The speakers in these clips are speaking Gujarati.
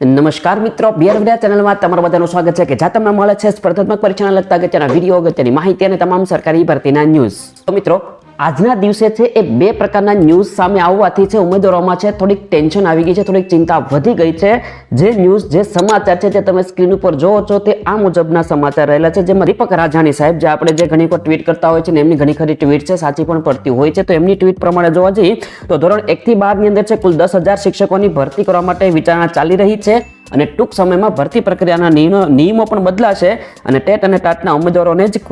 નમસ્કાર મિત્રો બિયર વિદ્યા ચેનલમાં તમારું બધાનું સ્વાગત છે કે જ્યાં તમને મળે છે સ્પર્ધાત્મક પરીક્ષાને લગતા અગત્યના વીડિયો, અગત્યની માહિતી અને તમામ સરકારી ભરતીના ન્યૂઝ. તો મિત્રો આજના દિવસે છે એ બે પ્રકારના ન્યૂઝ સામે આવવાથી છે ઉમેદવારોમાં છે થોડીક ટેન્શન આવી ગઈ છે, થોડીક ચિંતા વધી ગઈ છે. જે ન્યૂઝ, જે સમાચાર છે જે તમે સ્ક્રીન ઉપર જોવો છો તે આ મુજબના સમાચાર રહેલા છે. જેમાં દીપક રાજાણી સાહેબ, જે આપણે જે ઘણી ટ્વીટ કરતા હોય છે ને એમની ઘણી ખરી ટ્વીટ છે, સાચી પણ પડતી હોય છે. તો એમની ટ્વીટ પ્રમાણે જોવા જઈએ તો ધોરણ એકથી બારની અંદર છે કુલ દસ હજાર શિક્ષકોની ભરતી કરવા માટે વિચારણા ચાલી રહી છે અને ટૂંક સમયમાં ભરતી પ્રક્રિયાના નિયમો પણ બદલાશે અને ટેટ અને ટાટના ઉમેદવારોને જ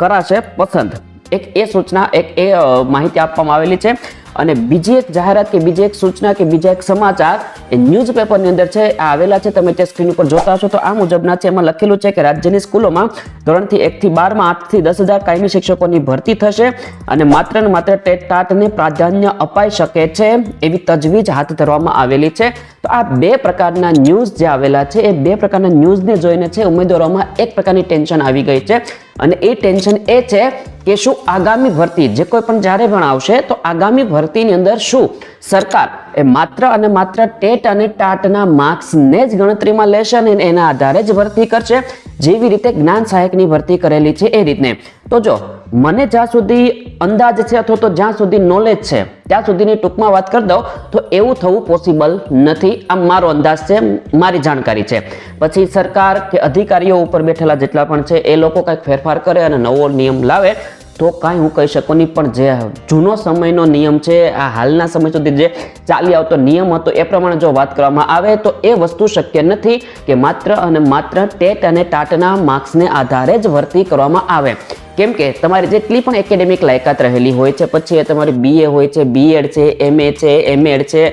કરાશે પસંદ. એક એ સૂચના એક એ માહિતી આપવામાં આવેલી છે. અને બીજી એક જાહેરાત કે બીજી એક સૂચના કે બીજા એક સમાચાર એ ન્યૂઝપેપરની અંદર છે, આ આવેલા છે, તમે તે સ્ક્રીન ઉપર જોતા હશો તો આ મુજબના છે, એમાં લખેલું છે કે રાજ્યની સ્કૂલોમાં ધોરણથી એકથી બારમાં આઠથી દસ હજાર કાયમી શિક્ષકોની ભરતી થશે અને માત્ર ને માત્ર ટેટ ટાટને પ્રાધાન્ય અપાઈ શકે છે એવી તજવીજ હાથ ધરવામાં આવેલી છે. તો આ બે પ્રકારના ન્યૂઝ જે આવેલા છે, એ બે પ્રકારના ન્યૂઝને જોઈને છે, ઉમેદવારોમાં એક પ્રકારની ટેન્શન આવી ગઈ છે. અને એ ટેન્શન એ છે કે શું આગામી ભરતી જે કોઈ પણ જ્યારે પણ આવશે તો આગામી ભરતીની અંદર શું? સરકાર. એ માત્ર અને માત્ર ટેટ અને ટાટના માર્ક્સને જ ગણતરીમાં લેશે અને એના આધારે જ ભરતી કરશે. જેવી રીતે જ્ઞાન સહાયકની ભરતી કરેલી છે એ રીતને. તો જો, મને જ્યાં સુધી અંદાજ છે અથવા તો જ્યાં સુધી નોલેજ છે, ત્યાં સુધીની ટૂંકમાં વાત કરી દઉં, તો એવું થવું પોસિબલ નથી. આ મારો અંદાજ છે, મારી જાણકારી છે. પછી સરકાર કે અધિકારીઓ ઉપર બેઠેલા જેટલા પણ છે, એ લોકો કંઈક ફેરફાર કરે અને નવો નિયમ લાવે. તો કાંઈ હું કહી શકું નહીં, પણ જે જૂનો સમયનો નિયમ છે, આ હાલના સમય સુધી જે ચાલી આવતો નિયમ હતો, એ પ્રમાણે જો વાત કરવામાં આવે, તો એ વસ્તુ શક્ય નથી કે માત્ર અને માત્ર ટેટ અને ટાટના માર્ક્સને આધારે જ ભરતી કરવામાં આવે. કેમ કે તમારી જેટલી પણ એકેડેમિક લાયકાત રહેલી હોય છે, પછી એ તમારી બીએ હોય છે બીએડ છે એમએ છે એમએડ છે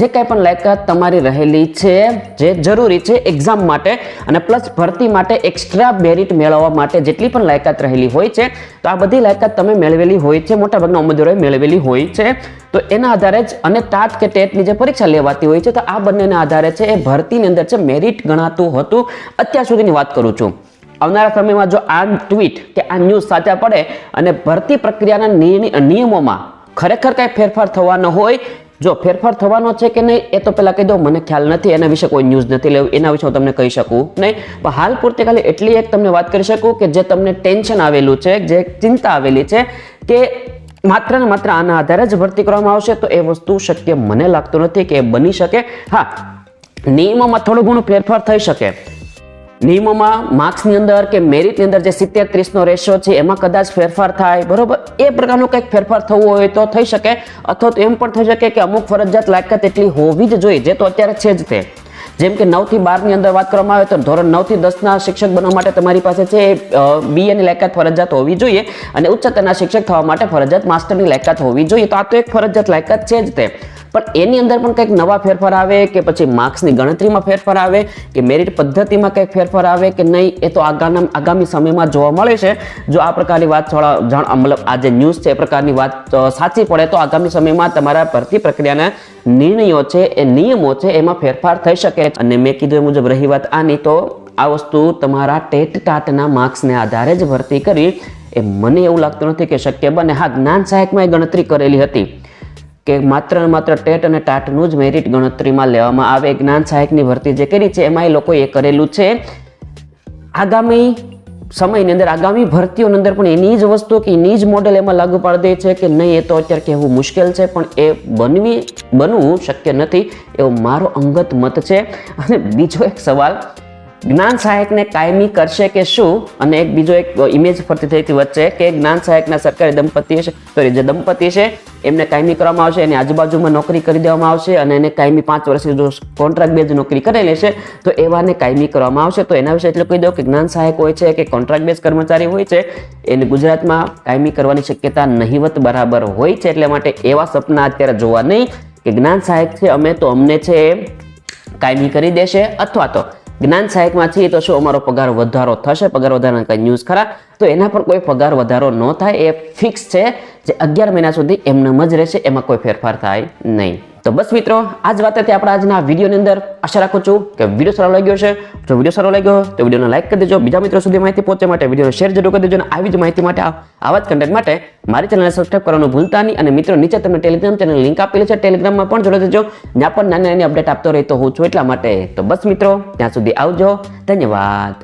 જે કાંઈ પણ લાયકાત તમારી રહેલી છે, જે જરૂરી છે એક્ઝામ માટે અને પ્લસ ભરતી માટે એક્સ્ટ્રા મેરિટ મેળવવા માટે જેટલી પણ લાયકાત રહેલી હોય છે, તો આ બધી લાયકાત તમે મેળવેલી હોય છે, મોટાભાગના ઉમેદવારોએ મેળવેલી હોય છે. તો એના આધારે જ અને ટાટ કે ટેટની જે પરીક્ષા લેવાતી હોય છે, તો આ બંનેના આધારે છે એ ભરતીની અંદર છે મેરિટ ગણાતું હતું, અત્યાર સુધીની વાત કરું છું. આવનારા સમયમાં જો આ ટ્વીટ કે આ ન્યૂઝ સાચા પડે અને ભરતી પ્રક્રિયાના નિયમોમાં ખરેખર કાંઈ ફેરફાર થવાનો હોય જો ફેરફાર થવાનો છે કે નહીં, એ તો પહેલાં કહી દો મને ખ્યાલ નથી, એના વિશે કોઈ ન્યૂઝ નથી લેવું, એના વિશે હું તમને કહી શકું નહીં. પણ હાલ પૂરતી ખાલી એટલી એક તમને વાત કરી શકું કે જે તમને ટેન્શન આવેલું છે, જે ચિંતા આવેલી છે કે માત્ર ને માત્ર આના આધારે જ ભરતી કરવામાં આવશે, તો એ વસ્તુ શક્ય મને લાગતું નથી કે એ બની શકે. હા, નિયમોમાં થોડું ઘણું ફેરફાર થઈ શકે. નિયમોમાં માર્ક્સની અંદર કે મેરિટની અંદર જે સિત્તેર ત્રીસનો રેશિયો છે, એમાં કદાચ ફેરફાર થાય, બરોબર? એ પ્રકારનું કંઈક ફેરફાર થવો હોય તો થઈ શકે, અથવા તો એમ પણ થઈ શકે કે અમુક ફરજિયાત લાયકાત એટલી હોવી જ જોઈએ, જે તો અત્યારે છે જ તે. જેમ કે નવથી બારની અંદર વાત કરવામાં આવે તો ધોરણ નવથી દસના શિક્ષક બનવા માટે તમારી પાસે છે બીએ ની લાયકાત ફરજિયાત હોવી જોઈએ અને ઉચ્ચતરના શિક્ષક થવા માટે ફરજિયાત માસ્ટરની લાયકાત હોવી જોઈએ. તો આ તો એક ફરજિયાત લાયકાત છે જ તે. પણ એની અંદર પણ કંઈક નવા ફેરફાર આવે કે પછી માર્ક્સની ગણતરીમાં ફેરફાર આવે કે મેરિટ પદ્ધતિમાં કંઈક ફેરફાર આવે કે નહીં, એ તો આગામી આગામી સમયમાં જોવા મળે છે. જો આ પ્રકારની વાત થોડા જાણ મતલબ આ જે ન્યૂઝ છે એ પ્રકારની વાત સાચી પડે તો આગામી સમયમાં તમારા ભરતી પ્રક્રિયાના નિર્ણયો છે એ નિયમો છે એમાં ફેરફાર થઈ શકે અને મેં કીધું એ મુજબ રહી વાત આની, તો આ વસ્તુ તમારા ટેટ ટાટના માર્ક્સને આધારે જ ભરતી કરી. એ મને એવું લાગતું નથી કે શક્ય બને. હા, જ્ઞાન સહાયકમાં એ ગણતરી કરેલી હતી. કે માત્ર માત્ર ટેટ અને ટાટનું જ મેરિટ ગણતરીમાં લેવામાં આવે. જ્ઞાન સહાયકની ભરતી જે કરી છે એમાં એ લોકોએ કરેલું છે. આગામી સમયની અંદર, આગામી ભરતીઓની અંદર પણ એની જ વસ્તુ કે એની જ મોડેલ એમાં લાગુ પાડી દે છે કે નહીં, એ તો અત્યારે કહેવું મુશ્કેલ છે, પણ એ બનવી, બનવું શક્ય નથી એવો મારો અંગત મત છે. અને બીજો એક સવાલ જ્ઞાન સહાયકને કાયમી કરશે કે શું? અને એક બીજો એક ઇમેજ ફરતી થઈ વચ્ચે કે જ્ઞાન સહાયકના સરકારી દંપતી છે સોરી જે દંપતી છે, એમને કાયમી કરવામાં આવશે. એની આજુબાજુમાં નોકરી કરી દેવામાં આવશે અને એને કાયમી પાંચ વર્ષની જો કોન્ટ્રાક્ટ બેઝ નોકરી કરેલી છે તો એવાને કાયમી કરવામાં આવશે. તો એના વિશે એટલું કહી દઉં કે જ્ઞાન સહાયક હોય છે કે કોન્ટ્રાક્ટ બેઝ કર્મચારી હોય છે, એને ગુજરાતમાં કાયમી કરવાની શક્યતા નહીવત બરાબર હોય છે. એટલે માટે એવા સપના અત્યારે જોવા નહીં કે જ્ઞાન સહાયક છે, અમે તો અમને છે, કાયમી કરી દેશે. અથવા તો જ્ઞાન સહાયકમાં છીએ તો શું અમારો પગાર વધારો થશે? પગાર વધારાના કંઈ ન્યૂઝ ખરા? તો એના પર કોઈ પગાર વધારો ન થાય, એ ફિક્સ છે જે અગિયાર મહિના સુધી એમનેમ જ રહેશે, એમાં કોઈ ફેરફાર થાય નહીં. તો બસ મિત્રો આ જ વાત હતી આપણા આજના વિડીયોની અંદર. આશા રાખું છું કે વીડિયો સારો લાગ્યો છે જો વીડિયો સારો લાગ્યો તો વિડીયોને લાઈક કરી દેજો. બીજા મિત્રો સુધી માહિતી પહોંચે માટે વિડીયોને શેર જરૂર કરી દેજો અને આવી જ માહિતી માટે આવા જ કન્ટેન્ટ માટે મારી ચેનલને સબસ્ક્રાઇબ કરવાનું ભૂલતા નહીં. અને મિત્રો, નીચે તમને ટેલિગ્રામ ચેનલ લિંક આપેલી છે. ટેલિગ્રામમાં પણ જોડે દેજો. ત્યાં પણ નાની નાની અપડેટ આપતો રહેતો હોઉં છું એટલા માટે તો બસ મિત્રો, ત્યાં સુધી આવજો. ધન્યવાદ.